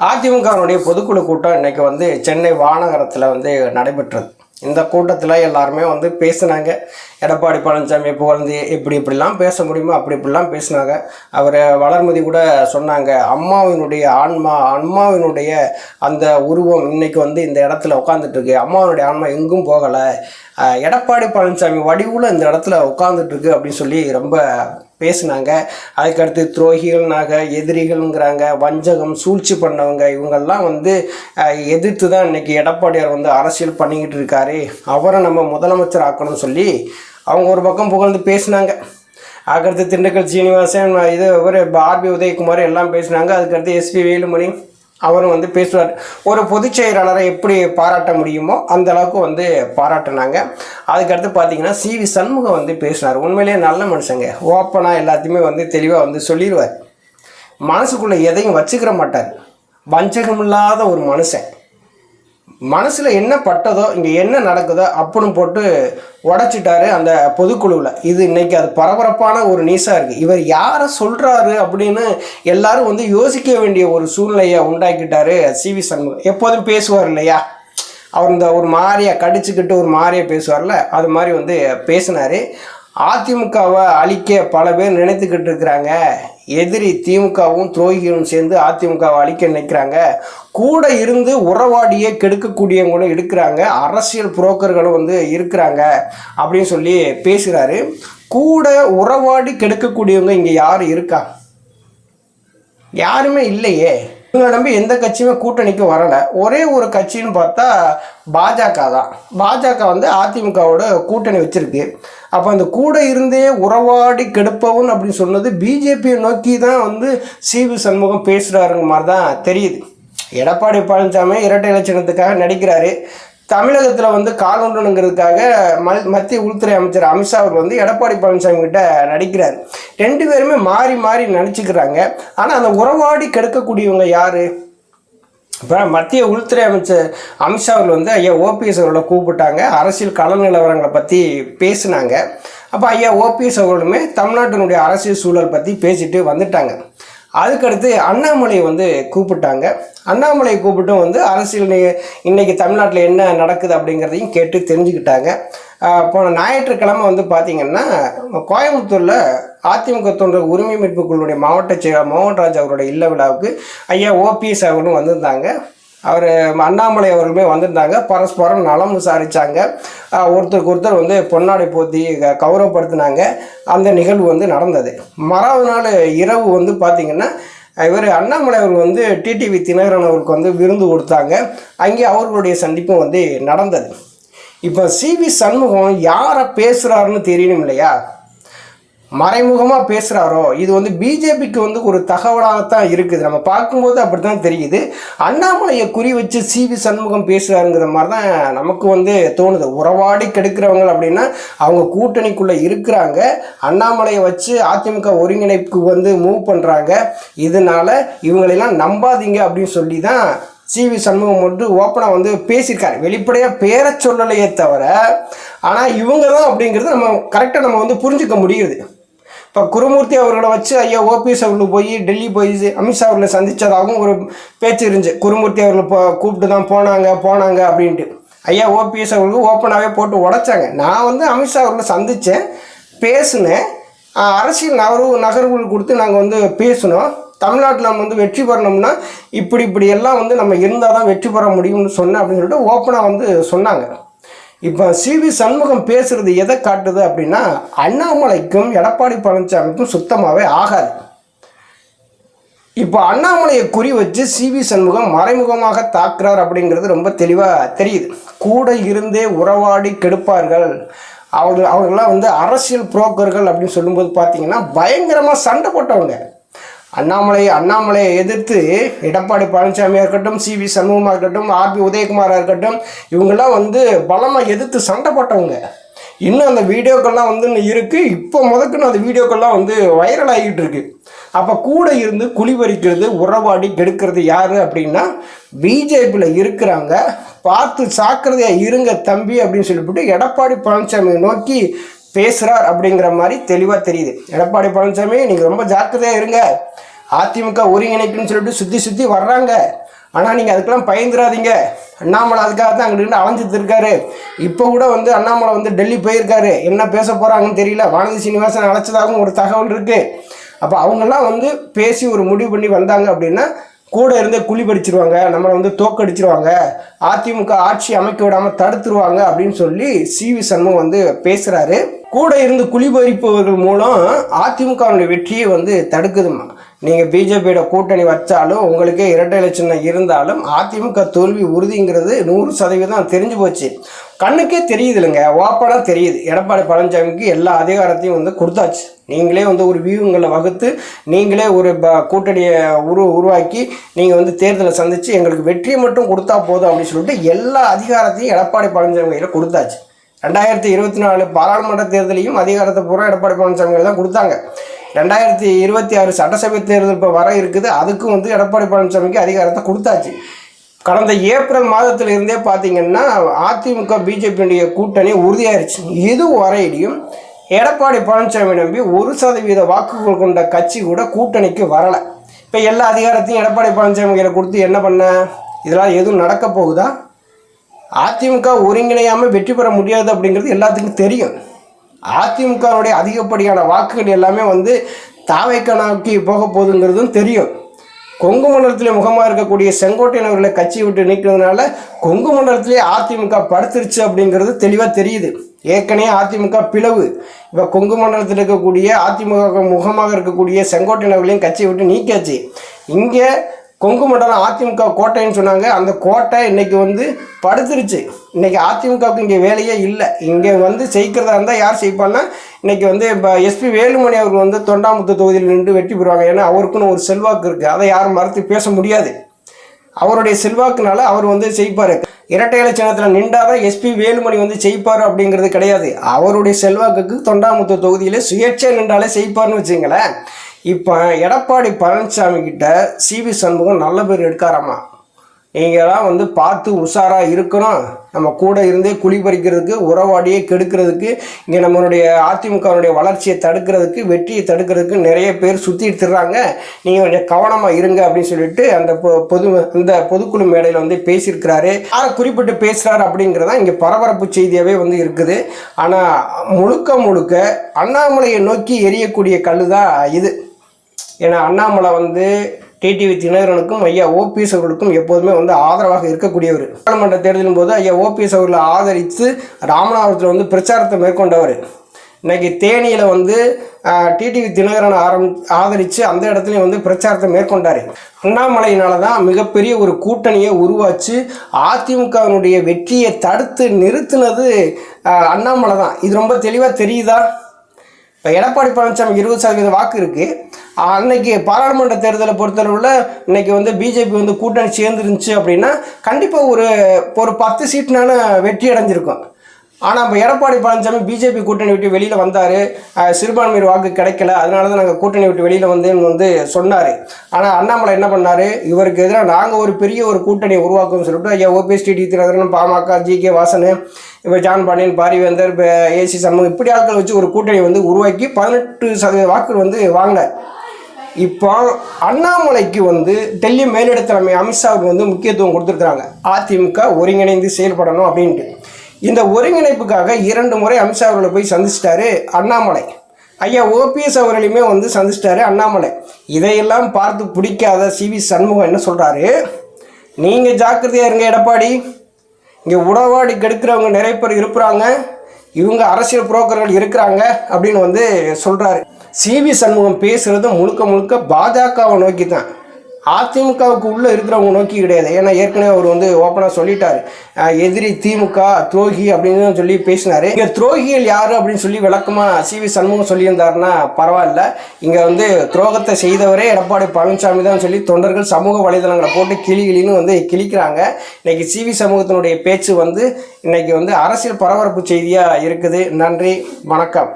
அதிமுகவினுடைய பொதுக்குழு கூட்டம் இன்றைக்கி வந்து சென்னை வானகரத்தில் வந்து நடைபெற்றது. இந்த கூட்டத்தில் எல்லாருமே வந்து பேசினாங்க. எடப்பாடி பழனிசாமி புகழ்ந்து இப்படி இப்படிலாம் பேச முடியுமோ அப்படி இப்படிலாம் பேசினாங்க. அவர் வளர்மதி கூட சொன்னாங்க அம்மாவினுடைய ஆன்மா அம்மாவினுடைய அந்த உருவம் இன்னைக்கு வந்து இந்த இடத்துல உட்காந்துட்டுருக்கு அம்மாவினுடைய ஆன்மா எங்கும் போகலை. எடப்பாடி பழனிசாமி வடிவில் இந்த இடத்துல உட்காந்துட்டுருக்கு அப்படின்னு சொல்லி ரொம்ப பேசினாங்க. அதுக்கடுத்து துரோகிகள்னாக எதிரிகள்ங்கிறாங்க வஞ்சகம் சூழ்ச்சி பண்ணவங்க இவங்கெல்லாம் வந்து எதிர்த்து தான் இன்னைக்கு எடப்பாடியார் வந்து அரசியல் பண்ணிக்கிட்டு இருக்காரு. அவரை நம்ம முதலமைச்சர் ஆக்கணும்னு சொல்லி அவங்க ஒரு பக்கம் புகழ்ந்து பேசினாங்க. அதுக்கடுத்து திண்டுக்கல் சீனிவாசன் இது ஒரு ஆர்பி உதயகுமார் எல்லாம் பேசினாங்க. அதுக்கடுத்து எஸ்பி வேலுமணி அவரும் வந்து பேசுவார். ஒரு பொதுச் செயலாளரை எப்படி பாராட்ட முடியுமோ அந்த அளவுக்கு வந்து பாராட்டினாங்க. அதுக்கடுத்து பார்த்தீங்கன்னா சி வி சண்முகம் வந்து பேசினார். உண்மையிலேயே நல்ல மனுஷங்க. ஓப்பனாக எல்லாத்தையுமே வந்து தெளிவாக வந்து சொல்லிடுவார் மனசுக்குள்ளே எதையும் வச்சுக்கிற மாட்டார். வஞ்சகம் இல்லாத ஒரு மனுஷன். மனசில் என்ன பட்டதோ இங்கே என்ன நடக்குதோ அப்படின்னு போட்டு உடச்சிட்டாரு அந்த பொதுக்குழுவில். இது இன்னைக்கு அது பரபரப்பான ஒரு நீஸாக இருக்குது இவர் யாரை சொல்கிறாரு அப்படின்னு எல்லாரும் வந்து யோசிக்க வேண்டிய ஒரு சூழ்நிலையை உண்டாக்கிட்டாரு சி வி சண்முகம். எப்போதும் பேசுவார் இல்லையா? அவர் இந்த ஒரு மாதிரியா கடிச்சுக்கிட்டு ஒரு மாதிரியா பேசுவார்ல? அது மாதிரி வந்து பேசினாரு. அதிமுகவை அழிக்க பல பேர் நினைத்துக்கிட்டு இருக்கிறாங்க. எதிரி திமுகவும் துரோகிகளும் சேர்ந்து அதிமுகவை அழிக்க நினைக்கிறாங்க. கூட இருந்து உறவாடியே கெடுக்கக்கூடியவங்களும் இருக்கிறாங்க. அரசியல் புரோக்கர்களும் வந்து இருக்கிறாங்க அப்படின்னு சொல்லி பேசுகிறாரு கூட உறவாடி கெடுக்கக்கூடியவங்க இங்கே யார் இருக்கா? யாருமே இல்லையே. இவங்களை நம்பி எந்த கட்சியுமே கூட்டணிக்கு வரலை. ஒரே ஒரு கட்சின்னு பார்த்தா பாஜக தான். பாஜக வந்து அதிமுகவோட கூட்டணி வச்சிருக்கு. அப்போ அந்த கூட இருந்தே உறவாடி கெடுப்பவன் அப்படின்னு சொன்னது பிஜேபியை நோக்கி தான் வந்து சி வி சண்முகம் பேசுகிறாருங்க மாதிரி தான் தெரியுது. எடப்பாடி பழனிசாமி இரட்டை இலட்சணத்துக்காக நடிக்கிறாரு. தமிழகத்தில் வந்து காலொன்றணுங்கிறதுக்காக மல் மத்திய உள்துறை அமைச்சர் அமித்ஷா அவர் வந்து எடப்பாடி பழனிசாமி கிட்ட நடிக்கிறார். ரெண்டு பேருமே மாறி மாறி நடிச்சுக்கிறாங்க. ஆனால் அந்த உறவாடி கெடுக்கக்கூடியவங்க யார்? இப்போ மத்திய உள்துறை அமைச்சர் அமித்ஷா அவர்கள் வந்து ஐயா ஓபிஎஸ் அவர்களை கூப்பிட்டாங்க. அரசியல் கள நிலவரங்களை பற்றி பேசினாங்க. அப்போ ஐயா ஓபிஎஸ் அவர்களுமே தமிழ்நாட்டினுடைய அரசியல் சூழல் பற்றி பேசிட்டு வந்துட்டாங்க. அதுக்கடுத்து அண்ணாமலையை வந்து கூப்பிட்டாங்க. அண்ணாமலையை கூப்பிட்டும் வந்து அரசியல் இன்றைக்கி இன்னைக்கு தமிழ்நாட்டில் என்ன நடக்குது அப்படிங்கிறதையும் கேட்டு தெரிஞ்சுக்கிட்டாங்க. போன ஞாயிற்றுக்கிழமை வந்து பார்த்திங்கன்னா கோயம்புத்தூரில் அதிமுக தொண்டர் உரிமை மீட்பு குழுவுடைய மாவட்ட செயலாளர் மோகன்ராஜ் அவருடைய இல்ல விழாவுக்கு ஐயா ஓபிஎஸ் அவர்களும் வந்திருந்தாங்க. அவர் அண்ணாமலை அவர்களுமே வந்திருந்தாங்க. பரஸ்பரம் நலம் விசாரித்தாங்க ஒருத்தருக்கு ஒருத்தர் வந்து பொன்னாடை போத்தி க- கௌரவப்படுத்தினாங்க. அந்த நிகழ்வு வந்து நடந்தது. மறாவது நாள் இரவு வந்து பார்த்திங்கன்னா இவர் அண்ணாமலை அவர் வந்து டிடிவி தினகரன் அவருக்கு வந்து விருந்து கொடுத்தாங்க. அங்கே அவர்களுடைய சந்திப்பும் வந்து நடந்தது. இப்போ சிவி சண்முகம் யாரை பேசுகிறாருன்னு தெரியணும் இல்லையா? மறைமுகமாக பேசுகிறாரோ இது வந்து பிஜேபிக்கு வந்து ஒரு தகவலாகத்தான் இருக்குது. நம்ம பார்க்கும்போது அப்படி தான் தெரியுது. அண்ணாமலையை குறி வச்சு சிவி சண்முகம் பேசுகிறாருங்கிற மாதிரி தான் நமக்கு வந்து தோணுது. உறவாடி கெடுக்கிறவங்க அப்படின்னா அவங்க கூட்டணிக்குள்ளே இருக்கிறாங்க. அண்ணாமலையை வச்சு அதிமுக ஒருங்கிணைப்புக்கு வந்து மூவ் பண்ணுறாங்க இதனால் இவங்களெல்லாம் நம்பாதீங்க அப்படின்னு சொல்லி தான் சிவி சண்முகம் மட்டும் ஓப்பனாக வந்து பேசியிருக்காரு. வெளிப்படையாக பேர சொல்லலையே தவிர ஆனால் இவங்க தான் அப்படிங்கிறது நம்ம கரெக்டாக நம்ம வந்து புரிஞ்சுக்க முடியுது. இப்போ குருமூர்த்தி அவர்களை வச்சு ஐயா ஓபிஎஸ் அவர்கள் போய் டெல்லி போய் அமித்ஷா அவர்களை சந்தித்ததாகவும் ஒரு பேச்சு இருந்துச்சு. குருமூர்த்தி அவர்களை போ கூப்பிட்டு தான் போனாங்க போனாங்க அப்படின்ட்டு. ஐயா ஓபிஎஸ் அவர்களுக்கு ஓப்பனாகவே போட்டு உடைச்சாங்க. நான் வந்து அமித்ஷா அவர்களை சந்தித்தேன் பேசினேன். அரசியல் நகர்வு நகர்வுகள் கொடுத்து நாங்கள் வந்து பேசினோம். தமிழ்நாட்டில் நம்ம வந்து வெற்றி பெறணும்னா இப்படி இப்படி எல்லாம் வந்து நம்ம இருந்தால் தான் வெற்றி பெற முடியும்னு சொன்னேன் அப்படின்னு சொல்லிட்டு ஓப்பனாக வந்து சொன்னாங்க. இப்போ சிவி சண்முகம் பேசுறது எதை காட்டுது அப்படின்னா அண்ணாமலைக்கும் எடப்பாடி பழனிசாமிக்கும் சுத்தமாகவே ஆகாது. இப்போ அண்ணாமலையை குறி வச்சு சிவி சண்முகம் மறைமுகமாக தாக்குறார் அப்படிங்கிறது ரொம்ப தெளிவாக தெரியுது. கூட இருந்தே உறவாடி கெடுப்பார்கள். அவங்க அவர்கள்லாம் வந்து அரசியல் புரோக்கர்கள் அப்படின்னு சொல்லும்போது பார்த்தீங்கன்னா பயங்கரமாக சண்டை போட்டவங்க. அண்ணாமலை அண்ணாமலையை எதிர்த்து எடப்பாடி பழனிசாமியாக இருக்கட்டும் சி. வி. சண்முகமாக இருக்கட்டும் ஆர்பி உதயகுமாராக இருக்கட்டும் இவங்கெல்லாம் வந்து பலமாக எதிர்த்து சண்டை போட்டவங்க. இன்னும் அந்த வீடியோக்கள்லாம் வந்து இன்னும் இருக்குது இப்போ முதக்குன்னு அந்த வீடியோக்கள்லாம் வந்து வைரல் ஆகிட்டு இருக்கு அப்போ கூட இருந்து குழிபறிக்கிறது உறவாடி கெடுக்கிறது யார் அப்படின்னா பிஜேபியில் இருக்கிறாங்க. பார்த்து சாக்கிரதையாக இருங்க தம்பி அப்படின்னு சொல்லிவிட்டு எடப்பாடி பழனிசாமியை நோக்கி பேசுகிறார் அப்படிங்கிற மாதிரி தெளிவாக தெரியுது. எடப்பாடி பழனிசாமி நீங்கள் ரொம்ப ஜாக்கிரதையாக இருங்க. அதிமுக ஒருங்கிணைப்புன்னு சொல்லிட்டு சுற்றி சுற்றி வர்றாங்க. ஆனால் நீங்கள் அதுக்கெல்லாம் பயந்துடாதீங்க அண்ணாமலை அதுக்காக தான் அங்கிட்டு அலைஞ்சிட்டு இருக்காரு. இப்போ கூட வந்து அண்ணாமலை வந்து டெல்லி போயிருக்காரு. என்ன பேச போகிறாங்கன்னு தெரியல. வானதி சீனிவாசன் அழைச்சதாகவும் ஒரு தகவல் இருக்குது அப்போ அவங்கெல்லாம் வந்து பேசி ஒரு முடிவு பண்ணி வந்தாங்க அப்படின்னா கூட இருந்து குழி பறிச்சிருவாங்க நம்மளை வந்து தோக்கடிச்சிருவாங்க அதிமுக ஆட்சி அமைக்க விடாமல் தடுத்துருவாங்க அப்படின்னு சொல்லி சி வி சண்முகம் வந்து பேசுகிறாரு கூட இருந்து குழி பறிப்பவர்கள் மூலம் அதிமுகவுடைய வெற்றியை வந்து தடுக்குதுமா நீங்கள் பிஜேபியோட கூட்டணி வச்சாலும் உங்களுக்கே இரட்டை இலட்சணம் இருந்தாலும் அதிமுக தோல்வி உறுதிங்கிறது நூறு சதவீதம் தெரிஞ்சு போச்சு. கண்ணுக்கே தெரியுது இல்லைங்க ஓப்பனாக தெரியுது. எடப்பாடி பழனிசாமிக்கு எல்லா அதிகாரத்தையும் வந்து கொடுத்தாச்சு. நீங்களே வந்து ஒரு வியூங்களை வகுத்து நீங்களே ஒரு ப கூட்டணியை உரு உருவாக்கி நீங்கள் வந்து தேர்தலை சந்தித்து எங்களுக்கு வெற்றியை மட்டும் கொடுத்தா போதும் அப்படின்னு சொல்லிட்டு எல்லா அதிகாரத்தையும் எடப்பாடி பழனிசாமி கையில் கொடுத்தாச்சு. ரெண்டாயிரத்தி இருபத்தி நாலு பாராளுமன்ற தேர்தலையும் அதிகாரத்தை பூரா எடப்பாடி பழனிசாமி தான் கொடுத்தாங்க. ரெண்டாயிரத்தி இருபத்தி ஆறு சட்டசபை தேர்தல் இப்போ வர இருக்குது. அதுக்கும் வந்து எடப்பாடி பழனிசாமிக்கு அதிகாரத்தை கொடுத்தாச்சு. கடந்த ஏப்ரல் மாதத்திலிருந்தே பார்த்தீங்கன்னா அதிமுக பிஜேபியுடைய கூட்டணி உறுதியாயிருச்சு. இது வரையிலையும் எடப்பாடி பழனிசாமி நம்பி ஒரு சதவீத வாக்குகள் கொண்ட கட்சி கூட கூட்டணிக்கு வரலை. இப்போ எல்லா அதிகாரத்தையும் எடப்பாடி பழனிசாமி கையில் கொடுத்து என்ன பண்ண? இதெல்லாம் எதுவும் நடக்க போகுதா? அதிமுக ஒருங்கிணையாமல் வெற்றி பெற முடியாது அப்படிங்கிறது எல்லாத்துக்கும் தெரியும். அதிமுகவுடைய அதிகப்படியான வாக்குகள் எல்லாமே வந்து தாவைக்கணாக்கி போக போகுதுங்கிறதும் தெரியும். கொங்கு மண்டலத்தில் முகமாக இருக்கக்கூடிய செங்கோட்டையன் அவர்களை கட்சி விட்டு நீக்கிறதுனால கொங்கு மண்டலத்திலே அதிமுக படுத்துருச்சு அப்படிங்கிறது தெளிவாக தெரியுது. ஏற்கனவே அதிமுக பிளவு. இப்போ கொங்கு மண்டலத்தில் இருக்கக்கூடிய அதிமுக முகமாக இருக்கக்கூடிய செங்கோட்டையன் அவர்களையும் கட்சியை விட்டு நீக்கியாச்சு. இங்கே கொங்கு மண்டலம் அதிமுக கோட்டைன்னு சொன்னாங்க. அந்த கோட்டை இன்னைக்கு வந்து படுத்துருச்சு. இன்னைக்கு அதிமுகவுக்கு இங்கே வேலையே இல்லை. இங்கே வந்து ஜெயிக்கிறதா இருந்தால் யார் ஜெயிப்பான்னா இன்றைக்கி வந்து இப்போ எஸ்பி வேலுமணி அவர்கள் வந்து தொண்டாமுத்து தொகுதியில் நின்று வெற்றி பெறுவாங்க. ஏன்னா அவருக்குன்னு ஒரு செல்வாக்கு இருக்குது அதை யாரும் மறுத்து பேச முடியாது. அவருடைய செல்வாக்குனால அவர் வந்து ஜெயிப்பார். இரட்டை இலட்சணத்தில் நின்றாதான் எஸ்பி வேலுமணி வந்து ஜெயிப்பார் அப்படிங்கிறது கிடையாது. அவருடைய செல்வாக்குக்கு தொண்டாமுத்து தொகுதியில் சுயேட்சை நின்றாலே ஜெயிப்பார்னு வச்சுங்களேன் இப்போ எடப்பாடி பழனிசாமி கிட்ட சிவி சண்முகம் நல்ல பேர் எடுக்காராமா? நீங்களாம் வந்து பார்த்து உஷாராக இருக்கணும். நம்ம கூட இருந்தே குழி பறிக்கிறதுக்கு உறவாடியே கெடுக்கிறதுக்கு இங்கே நம்மளுடைய அதிமுகவுடைய வளர்ச்சியை தடுக்கிறதுக்கு வெற்றியை தடுக்கிறதுக்கு நிறைய பேர் சுற்றிட்டு திடுறாங்க நீங்கள் கொஞ்சம் கவனமாக இருங்க அப்படின்னு சொல்லிட்டு அந்த பொது இந்த பொதுக்குழு மேடையில் வந்து பேசியிருக்கிறாரு. யாரை குறிப்பிட்டு பேசுகிறாரு அப்படிங்கிறதா இங்கே பரபரப்பு செய்தியாகவே வந்து இருக்குது. ஆனால் முழுக்க முழுக்க அண்ணாமலையை நோக்கி எரியக்கூடிய கல் தான் இது. ஏன்னா அண்ணாமலை வந்து டிடிவி தினகரனுக்கும் ஐயா ஓபிஎஸ் அவர்களுக்கும் எப்போதுமே வந்து ஆதரவாக இருக்கக்கூடியவர். நாடாளுமன்ற தேர்தலின் போது ஐயா ஓபிஎஸ் அவர்களை ஆதரித்து ராமநாதபுரத்தில் வந்து பிரச்சாரத்தை மேற்கொண்டவர். இன்றைக்கி தேனியில் வந்து டிடிவி தினகரனை ஆரம் ஆதரித்து அந்த இடத்துலையும் வந்து பிரச்சாரத்தை மேற்கொண்டார். அண்ணாமலையினால தான் மிகப்பெரிய ஒரு கூட்டணியை உருவாச்சு. அதிமுகவினுடைய வெற்றியை தடுத்து நிறுத்தினது அண்ணாமலை தான் இது ரொம்ப தெளிவாக தெரியுதா? இப்போ எடப்பாடி பழனிசாமி இருபது சதவீத வாக்கு இருக்குது அன்னைக்கு பாராளுமன்ற தேர்தலை பொறுத்தளவில் இன்னைக்கு வந்து பிஜேபி வந்து கூட்டணி சேர்ந்துருந்துச்சு அப்படின்னா கண்டிப்பாக ஒரு ஒரு பத்து சீட்னால வெற்றி அடைஞ்சிருக்கும். ஆனால் இப்போ எடப்பாடி பழனிசாமி பிஜேபி கூட்டணி விட்டு வெளியில் வந்தார். சிறுபான்மையர் வாக்கு கிடைக்கல. அதனால தான் நாங்கள் கூட்டணி விட்டு வெளியில் வந்தேன்னு வந்து சொன்னார். ஆனால் அண்ணாமலை என்ன பண்ணார்? இவருக்கு எதிராக நாங்கள் ஒரு பெரிய ஒரு கூட்டணியை உருவாக்கும்னு சொல்லிட்டு ஐயா ஓபிஎஸ் டி தினகரன் பாமக ஜி கே வாசன் இப்போ ஜான் பாண்டியன் பாரிவேந்தர் இப்போ ஏசி சண்முகம் இப்படி ஆட்கள் வச்சு ஒரு கூட்டணி வந்து உருவாக்கி பதினெட்டு சதவீத வாக்குகள் வந்து வாங்கினார். இப்போ அண்ணாமலைக்கு வந்து டெல்லி மேலிட தலைமை அமித்ஷாவுக்கு வந்து முக்கியத்துவம் கொடுத்துருக்குறாங்க. அதிமுக ஒருங்கிணைந்து செயல்படணும் அப்படின்ட்டு. இந்த ஒருங்கிணைப்புக்காக இரண்டு முறை அமித்ஷா அவர்களை போய் சந்திச்சிட்டாரு அண்ணாமலை. ஐயா ஓபிஎஸ் அவர்களையுமே வந்து சந்திச்சிட்டாரு அண்ணாமலை. இதையெல்லாம் பார்த்து பிடிக்காத சி வி சண்முகம் என்ன சொல்கிறாரு நீங்கள் ஜாக்கிரதையாக இருங்க எடப்பாடி. இங்கே உடவாடி கெடுக்கிறவங்க நிறைய பேர் இருக்கிறாங்க. இவங்க அரசியல் புரோக்கர்கள் இருக்கிறாங்க அப்படின்னு வந்து சொல்கிறாரு சி வி சண்முகம் பேசுகிறது முழுக்க முழுக்க பாஜகவை நோக்கி தான் அதிமுகவுக்கு உள்ளே இருக்கிறவங்க நோக்கி கிடையாது. ஏன்னா ஏற்கனவே அவர் வந்து ஓப்பனாக சொல்லிட்டார். எதிரி திமுக துரோகி அப்படின்னு சொல்லி பேசினார். இங்கே துரோகிகள் யார் அப்படின்னு சொல்லி விளக்கமாக சி வி சண்முகம் சொல்லியிருந்தாருன்னா பரவாயில்ல. இங்கே வந்து துரோகத்தை செய்தவரே எடப்பாடி பழனிசாமி தான் சொல்லி தொண்டர்கள் சமூக வலைதளங்களை போட்டு கிளி கிளின்னு வந்து கிழிக்கிறாங்க. இன்றைக்கி சி வி சமூகத்தினுடைய பேச்சு வந்து இன்றைக்கி வந்து அரசியல் பரபரப்பு செய்தியாக இருக்குது. நன்றி. வணக்கம்.